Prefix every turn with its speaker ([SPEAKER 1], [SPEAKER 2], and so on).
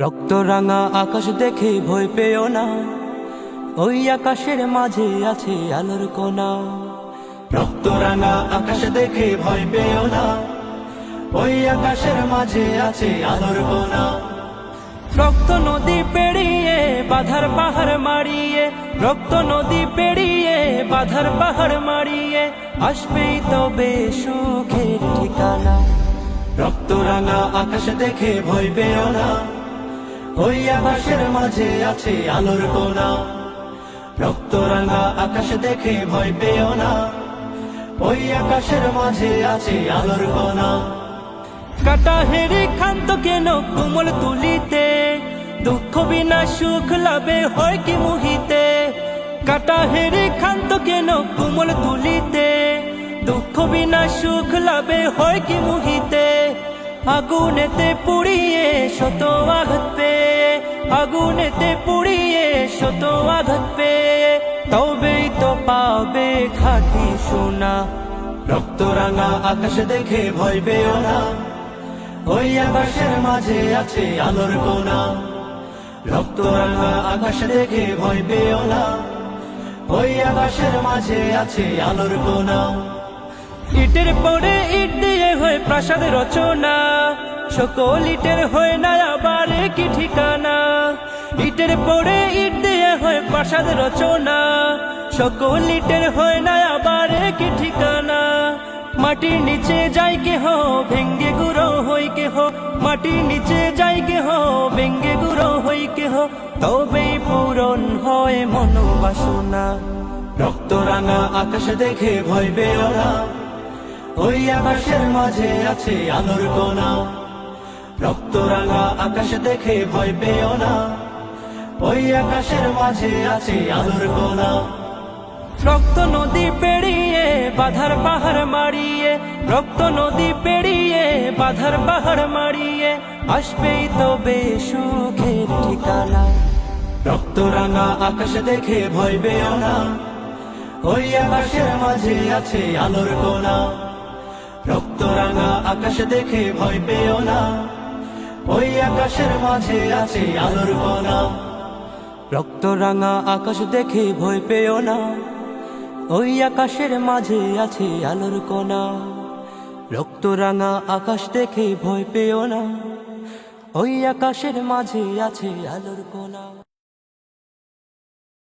[SPEAKER 1] রক্ত রাঙা আকাশ দেখে ভয় পেও না। ওই আকাশের মাঝে আছে আলোর কোনা। রক্ত রাঙা আকাশ দেখে ভয় পেও না। ওই আকাশের মাঝে আছে আলোর কোনা। রক্ত নদী পেরিয়ে, বাধার পাহাড় মারিয়ে, রক্ত নদী পেরিয়ে, বাধার পাহাড় মারিয়ে, আসবেই তবে সুখের ঠিকানা। রক্ত রাঙা আকাশ দেখে ভয় পেও না। ওই আকাশের মাঝে আছে আলোর কোনা রক্ত রাঙা আকাশ দেখে ভয় পেও না। ওই আকাশের মাঝে আছে আলোর কোনা কাটা হেরে খান্ত কেন কোমল তুলিতে? দুঃখ বিনা সুখ লাভে হয় কি মুহিতে? কাটা হেরে খান্ত কেন কোমল তুলিতে? দুঃখ বিনা সুখ লাভে হয় কি মুহিতে? আগুনেতে পুড়িয়ে শত আঘাত পেয়ে আগুনেতে পুড়িয়ে শত আঘাত পেয়ে তবেই তো পাবে খাটি সোনা। রক্ত রাঙা আকাশ দেখে ভয় পেও না, ওই আকাশের মাঝে আছে আলোর কোনা। রক্ত রাঙা আকাশ দেখে ভয় পেও না, ওই আকাশের মাঝে আছে আলোর কোনা। ইটের পরে ইট হয়ে প্রাসাদ রচনা। সকল ইটের হয়ে না আবার কি ঠিকানা। ইটের পরে ইট দিয়ে হয়ে প্রাসাদ রচনা। সকল ইটের হয়ে না আবার কি ঠিকানা। মাটির নিচে যাই কেহ, ভেঙ্গে গুঁড়ো হই কেহ। মাটির নিচে যাই কেহ, ভেঙ্গে গুঁড়ো হই কেহ। তবেই পূরণ হয় মনোবাসনা। রক্ত রাঙা আকাশ দেখে ভয় না। ওই আকাশের মাঝে আছে আলোর কোনা রক্ত রাঙা আকাশ দেখে ভয় পেও না। ওই আকাশের মাঝে আছে আলোর কোনা রক্ত নদী পেরিয়ে বাধার পাহাড় মারিয়ে, রক্ত নদী পেরিয়ে বাধার পাহাড় মারিয়ে, আসবেই তবে সুখের ঠিকানা। রক্ত রাঙা আকাশ দেখে ভয় পেও না। ওই আকাশের মাঝে আছে আলোর কোনা রক্ত রাঙা আকাশ দেখে ভয় পেও না। ওই আকাশের মাঝে আছে আলোর কোনা রক্ত রাঙা আকাশ দেখে ভয় পেও না। ওই আকাশের মাঝে আছে আলোর কোনা রক্ত রাঙা আকাশ দেখে ভয় পেও না। ওই আকাশের মাঝে আছে আলোর কোনা